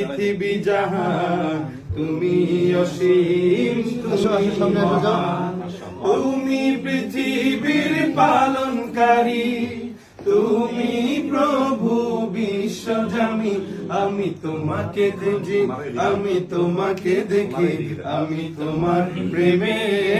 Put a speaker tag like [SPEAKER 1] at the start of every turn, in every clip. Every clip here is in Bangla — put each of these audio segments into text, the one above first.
[SPEAKER 1] পৃথিবী জাহান তুমি অসীম তুমি পৃথিবীর পালনকারী তুমি প্রভু বিশ্বজামি আমি তোমাকে খুঁজি আমি তোমাকে দেখি আমি তোমার প্রেমের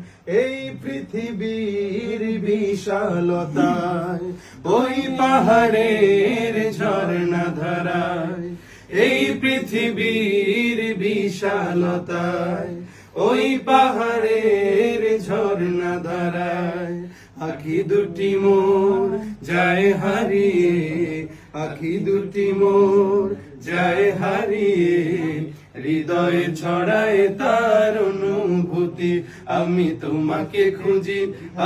[SPEAKER 1] এই পৃথিবীর বিশালতায়, ওই পাহাড়ের ঝর্ণা ধারায় এই পৃথিবীর বিশালতায়, ওই পাহাড়ের ঝর্ণা ধারায় আখি দুটি মোর যায় হারিয়ে, আখি দুটি মোর যায় হারিয়ে। হৃদয়ে ছড়ায় তার অনুভূতি, আমি তোমাকে খুঁজি,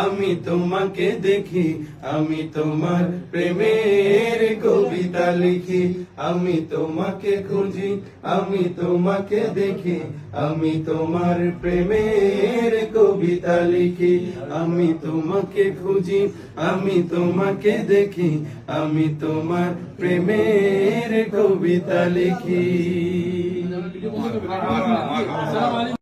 [SPEAKER 1] আমি তোমাকে দেখি, আমি তোমার প্রেমের কবিতা লিখি, আমি তোমাকে খুঁজি, আমি তোমাকে দেখি, আমি তোমার প্রেমের কবিতা লিখি, আমি তোমাকে খুঁজি, আমি তোমাকে দেখি, আমি তোমার প্রেমের কবিতা লিখি। はい。